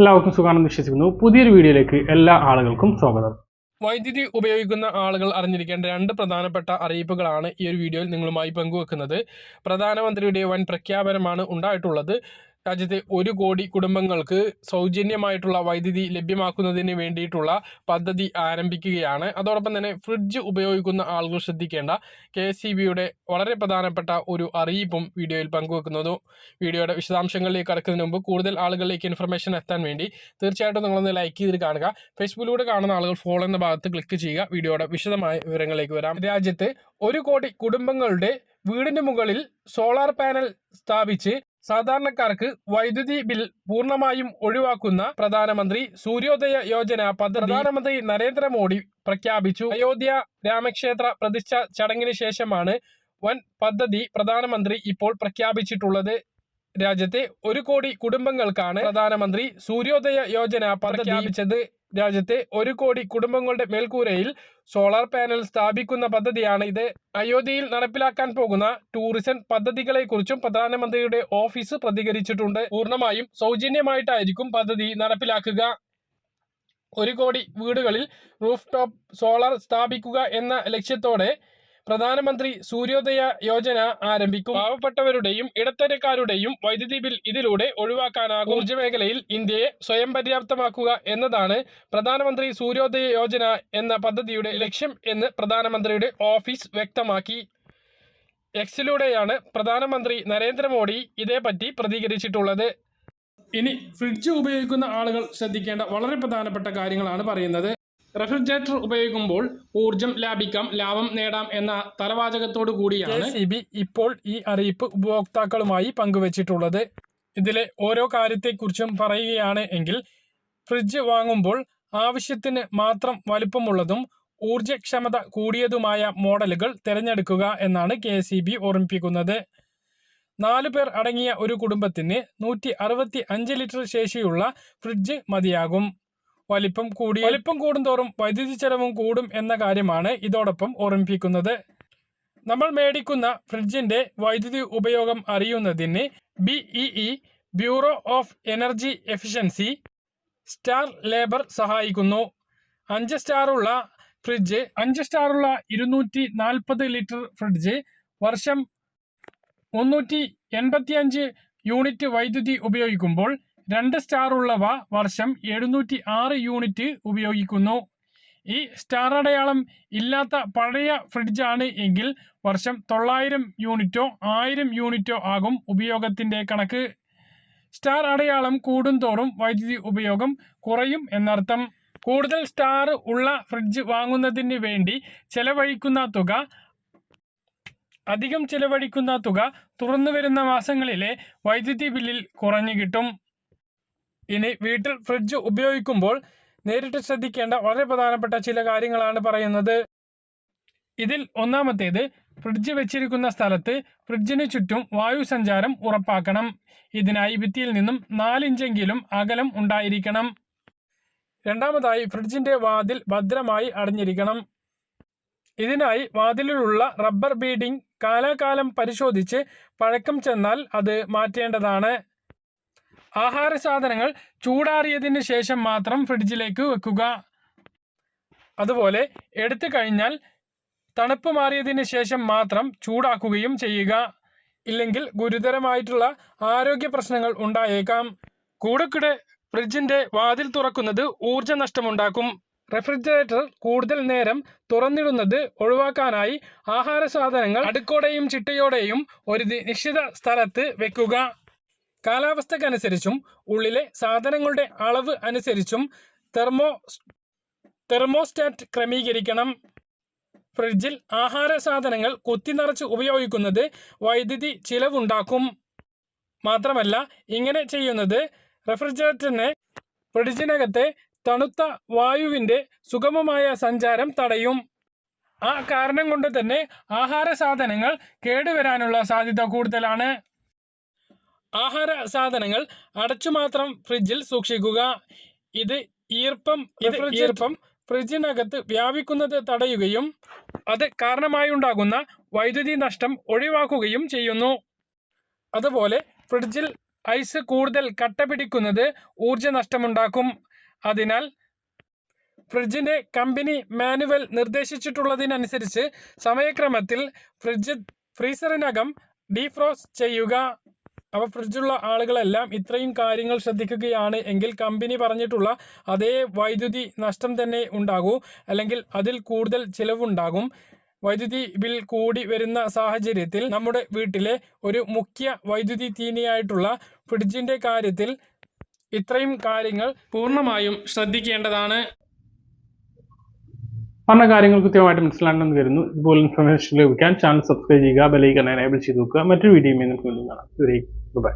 എല്ലാവർക്കും സുഖമാണെന്ന് വിശ്വസിക്കുന്നു. പുതിയൊരു വീഡിയോയിലേക്ക് എല്ലാ ആളുകൾക്കും സ്വാഗതം. വൈദ്യുതി ഉപയോഗിക്കുന്ന ആളുകൾ അറിഞ്ഞിരിക്കേണ്ട രണ്ട് പ്രധാനപ്പെട്ട അറിയിപ്പുകളാണ് ഈ ഒരു വീഡിയോയിൽ നിങ്ങളുമായി പങ്കുവെക്കുന്നത്. പ്രധാനമന്ത്രിയുടെ വൻ പ്രഖ്യാപനമാണ് ഉണ്ടായിട്ടുള്ളത്. രാജ്യത്തെ ഒരു കോടി കുടുംബങ്ങൾക്ക് സൗജന്യമായിട്ടുള്ള വൈദ്യുതി ലഭ്യമാക്കുന്നതിന് വേണ്ടിയിട്ടുള്ള പദ്ധതി ആരംഭിക്കുകയാണ്. അതോടൊപ്പം തന്നെ ഫ്രിഡ്ജ് ഉപയോഗിക്കുന്ന ആളുകൾ ശ്രദ്ധിക്കേണ്ട കെ എസ് വളരെ പ്രധാനപ്പെട്ട ഒരു അറിയിപ്പും വീഡിയോയിൽ പങ്കുവെക്കുന്നു. വീഡിയോയുടെ വിശദാംശങ്ങളിലേക്ക് കടക്കുന്നതിന് മുമ്പ് കൂടുതൽ ആളുകളിലേക്ക് ഇൻഫർമേഷൻ എത്താൻ വേണ്ടി തീർച്ചയായിട്ടും നിങ്ങളൊന്ന് ലൈക്ക് ചെയ്ത് കാണുക. ഫേസ്ബുക്കിലൂടെ കാണുന്ന ആളുകൾ ഫോളോ എന്ന ഭാഗത്ത് ക്ലിക്ക് ചെയ്യുക. വീഡിയോയുടെ വിശദമായ വിവരങ്ങളിലേക്ക് വരാം. രാജ്യത്തെ ഒരു കോടി കുടുംബങ്ങളുടെ വീടിന് മുകളിൽ സോളാർ പാനൽ സ്ഥാപിച്ച് സാധാരണക്കാർക്ക് വൈദ്യുതി ബിൽ പൂർണമായും ഒഴിവാക്കുന്ന പ്രധാനമന്ത്രി സൂര്യോദയ യോജന പദ്ധതി പ്രധാനമന്ത്രി നരേന്ദ്രമോദി പ്രഖ്യാപിച്ചു. അയോധ്യ രാമക്ഷേത്ര പ്രതിഷ്ഠ ചടങ്ങിന് ശേഷമാണ് വൻ പദ്ധതി പ്രധാനമന്ത്രി ഇപ്പോൾ പ്രഖ്യാപിച്ചിട്ടുള്ളത്. രാജ്യത്തെ ഒരു കോടി കുടുംബങ്ങൾക്കാണ് പ്രധാനമന്ത്രി സൂര്യോദയ യോജന പ്രഖ്യാപിച്ചത്. രാജ്യത്തെ ഒരു കോടി കുടുംബങ്ങളുടെ മേൽക്കൂരയിൽ സോളാർ പാനൽ സ്ഥാപിക്കുന്ന പദ്ധതിയാണ് ഇത്. അയോധ്യയിൽ നടപ്പിലാക്കാൻ പോകുന്ന ടൂറിസം പദ്ധതികളെക്കുറിച്ചും പ്രധാനമന്ത്രിയുടെ ഓഫീസ് പ്രതികരിച്ചിട്ടുണ്ട്. പൂർണമായും സൗജന്യമായിട്ടായിരിക്കും പദ്ധതി നടപ്പിലാക്കുക. ഒരു കോടി വീടുകളിൽ റൂഫ് ടോപ്പ് സോളാർ സ്ഥാപിക്കുക എന്ന ലക്ഷ്യത്തോടെ പ്രധാനമന്ത്രി സൂര്യോദയ യോജന ആരംഭിക്കും. പാവപ്പെട്ടവരുടെയും ഇടത്തരക്കാരുടെയും വൈദ്യുതി ബിൽ ഇതിലൂടെ ഒഴിവാക്കാനാകും. ഊർജ മേഖലയിൽ ഇന്ത്യയെ സ്വയം പര്യാപ്തമാക്കുക എന്നതാണ് പ്രധാനമന്ത്രി സൂര്യോദയ യോജന എന്ന പദ്ധതിയുടെ ലക്ഷ്യം എന്ന് പ്രധാനമന്ത്രിയുടെ ഓഫീസ് വ്യക്തമാക്കി. എക്സിലൂടെയാണ് പ്രധാനമന്ത്രി നരേന്ദ്രമോദി ഇതേപ്പറ്റി പ്രതികരിച്ചിട്ടുള്ളത്. ഇനി ഫ്രിഡ്ജ് ഉപയോഗിക്കുന്ന ആളുകൾ ശ്രദ്ധിക്കേണ്ട വളരെ പ്രധാനപ്പെട്ട കാര്യങ്ങളാണ് പറയുന്നത്. റെഫ്രിജറേറ്റർ ഉപയോഗിക്കുമ്പോൾ ഊർജം ലാഭിക്കാം ലാഭം നേടാം എന്ന തലവാചകത്തോടു കൂടിയാണ് ബി ഇപ്പോൾ ഈ അറിയിപ്പ് ഉപഭോക്താക്കളുമായി പങ്കുവച്ചിട്ടുള്ളത്. ഇതിലെ ഓരോ കാര്യത്തെക്കുറിച്ചും പറയുകയാണ് എങ്കിൽ ഫ്രിഡ്ജ് വാങ്ങുമ്പോൾ ആവശ്യത്തിന് മാത്രം വലുപ്പമുള്ളതും ഊർജക്ഷമത കൂടിയതുമായ മോഡലുകൾ തിരഞ്ഞെടുക്കുക എന്നാണ് കെ സി ബി ഓർമ്മിപ്പിക്കുന്നത്. നാലു പേർ അടങ്ങിയ ഒരു കുടുംബത്തിന് നൂറ്റി അറുപത്തി അഞ്ച് ലിറ്റർ ശേഷിയുള്ള ഫ്രിഡ്ജ് മതിയാകും. വലിപ്പം കൂടി വലിപ്പം കൂടുന്തോറും വൈദ്യുതി ചെലവും കൂടും എന്ന കാര്യമാണ് ഇതോടൊപ്പം ഓർമ്മിപ്പിക്കുന്നത്. നമ്മൾ മേടിക്കുന്ന ഫ്രിഡ്ജിന്റെ വൈദ്യുതി ഉപയോഗം അറിയുന്നതിന് B E bureau of energy efficiency star label സഹായിക്കുന്നു. അഞ്ച് സ്റ്റാറുള്ള ഫ്രിഡ്ജ് അഞ്ച് സ്റ്റാറുള്ള ഇരുന്നൂറ്റി നാൽപ്പത് ലിറ്റർ ഫ്രിഡ്ജ് വർഷം മുന്നൂറ്റി എൺപത്തിയഞ്ച് യൂണിറ്റ് വൈദ്യുതി ഉപയോഗിക്കുമ്പോൾ രണ്ട് സ്റ്റാർ ഉള്ളവ വർഷം എഴുന്നൂറ്റി ആറ് യൂണിറ്റ് ഉപയോഗിക്കുന്നു. ഈ സ്റ്റാർ അടയാളം ഇല്ലാത്ത പഴയ ഫ്രിഡ്ജാണ് എങ്കിൽ വർഷം തൊള്ളായിരം യൂണിറ്റോ ആയിരം യൂണിറ്റോ ആകും ഉപയോഗത്തിന്റെ കണക്ക്. സ്റ്റാർ അടയാളം കൂടുന്തോറും വൈദ്യുതി ഉപയോഗം കുറയും എന്നർത്ഥം. കൂടുതൽ സ്റ്റാർ ഉള്ള ഫ്രിഡ്ജ് വാങ്ങുന്നതിന് വേണ്ടി ചെലവഴിക്കുന്ന തുക അധികം ചെലവഴിക്കുന്ന തുക തുറന്നു വരുന്ന മാസങ്ങളിലെ വൈദ്യുതി ബില്ലിൽ കുറഞ്ഞു കിട്ടും. ഇനി വീട്ടിൽ ഫ്രിഡ്ജ് ഉപയോഗിക്കുമ്പോൾ നേരിട്ട് ശ്രദ്ധിക്കേണ്ട വളരെ പ്രധാനപ്പെട്ട ചില കാര്യങ്ങളാണ് പറയുന്നത്. ഇതിൽ ഒന്നാമത്തേത് ഫ്രിഡ്ജ് വെച്ചിരിക്കുന്ന സ്ഥലത്ത് ഫ്രിഡ്ജിന് ചുറ്റും വായു സഞ്ചാരം ഉറപ്പാക്കണം. ഇതിനായി ഭിത്തിയിൽ നിന്നും നാലിഞ്ചെങ്കിലും അകലം ഉണ്ടായിരിക്കണം. രണ്ടാമതായി ഫ്രിഡ്ജിന്റെ വാതിൽ ഭദ്രമായി അടഞ്ഞിരിക്കണം. ഇതിനായി വാതിലിലുള്ള റബ്ബർ ബീഡിംഗ് കാലാകാലം പരിശോധിച്ച് പഴക്കം ചെന്നാൽ അത് മാറ്റേണ്ടതാണ്. ആഹാര സാധനങ്ങൾ ചൂടാറിയതിന് ശേഷം മാത്രം ഫ്രിഡ്ജിലേക്ക് വെക്കുക. അതുപോലെ എടുത്തു കഴിഞ്ഞാൽ തണുപ്പ് മാറിയതിന് ശേഷം മാത്രം ചൂടാക്കുകയും ചെയ്യുക. ഇല്ലെങ്കിൽ ഗുരുതരമായിട്ടുള്ള ആരോഗ്യ പ്രശ്നങ്ങൾ ഉണ്ടായേക്കാം. കൂടെക്കൂടെ ഫ്രിഡ്ജിന്റെ വാതിൽ തുറക്കുന്നത് ഊർജ നഷ്ടമുണ്ടാക്കും റെഫ്രിജറേറ്റർ കൂടുതൽ നേരം തുറന്നിടുന്നത് ഒഴിവാക്കാനായി ആഹാര സാധനങ്ങൾ അടുക്കോടെയും ചിട്ടയോടെയും ഒരു നിശ്ചിത സ്ഥലത്ത് വെക്കുക. കാലാവസ്ഥക്കനുസരിച്ചും ഉള്ളിലെ സാധനങ്ങളുടെ അളവ് അനുസരിച്ചും തെർമോ തെർമോസ്റ്റാറ്റ് ക്രമീകരിക്കണം. ഫ്രിഡ്ജിൽ ആഹാര സാധനങ്ങൾ കുത്തി നിറച്ച് ഉപയോഗിക്കുന്നത് വൈദ്യുതി ചിലവുണ്ടാക്കും. മാത്രമല്ല ഇങ്ങനെ ചെയ്യുന്നത് റെഫ്രിജറേറ്ററിനെ ഫ്രിഡ്ജിനകത്തെ തണുത്ത വായുവിന്റെ സുഗമമായ സഞ്ചാരം തടയും. ആ കാരണം കൊണ്ട് തന്നെ ആഹാര സാധനങ്ങൾ കേടുവരാനുള്ള സാധ്യത കൂടുതലാണ്. ആഹാര സാധനങ്ങൾ അടച്ചു മാത്രം ഫ്രിഡ്ജിൽ സൂക്ഷിക്കുക. ഇത് ഈർപ്പം ഇത് ഈർപ്പം ഫ്രിഡ്ജിനകത്ത് വ്യാപിക്കുന്നത് തടയുകയും അത് കാരണമായുണ്ടാകുന്ന വൈദ്യുതി നഷ്ടം ഒഴിവാക്കുകയും ചെയ്യുന്നു. അതുപോലെ ഫ്രിഡ്ജിൽ ഐസ് കൂടുതൽ കട്ട പിടിക്കുന്നത് ഊർജ നഷ്ടമുണ്ടാക്കും. അതിനാൽ ഫ്രിഡ്ജിന്റെ കമ്പനി മാനുവൽ നിർദ്ദേശിച്ചിട്ടുള്ളതിനനുസരിച്ച് സമയക്രമത്തിൽ ഫ്രിഡ്ജ് ഫ്രീസറിനകം ഡീഫ്രോസ് ചെയ്യുക. അപ്പോൾ ഫ്രിഡ്ജുള്ള ആളുകളെല്ലാം ഇത്രയും കാര്യങ്ങൾ ശ്രദ്ധിക്കുകയാണ് എങ്കിൽ കമ്പനി പറഞ്ഞിട്ടുള്ള അതേ വൈദ്യുതി നഷ്ടം തന്നെ ഉണ്ടാകൂ. അല്ലെങ്കിൽ അതിൽ കൂടുതൽ ചിലവുണ്ടാകും. വൈദ്യുതി ബിൽ കൂടി വരുന്ന സാഹചര്യത്തിൽ നമ്മുടെ വീട്ടിലെ ഒരു മുഖ്യ വൈദ്യുതി തീനിയായിട്ടുള്ള ഫ്രിഡ്ജിന്റെ കാര്യത്തിൽ ഇത്രയും കാര്യങ്ങൾ പൂർണമായും ശ്രദ്ധിക്കേണ്ടതാണ്. പറഞ്ഞ കാര്യങ്ങൾ കൃത്യമായിട്ട് മനസ്സിലാണെന്ന് കരുതുന്നു ഇതുപോലെ ഇൻഫർമേഷൻ ലഭിക്കാൻ ചാനൽ സബ്സ്ക്രൈബ് ചെയ്യുക ബെലൈക്കൺ എനേബിൾ ചെയ്ത് നോക്കുക. മറ്റൊരു വീഡിയോയുമായി നമുക്ക് വീണ്ടും കാണാം. ബൈ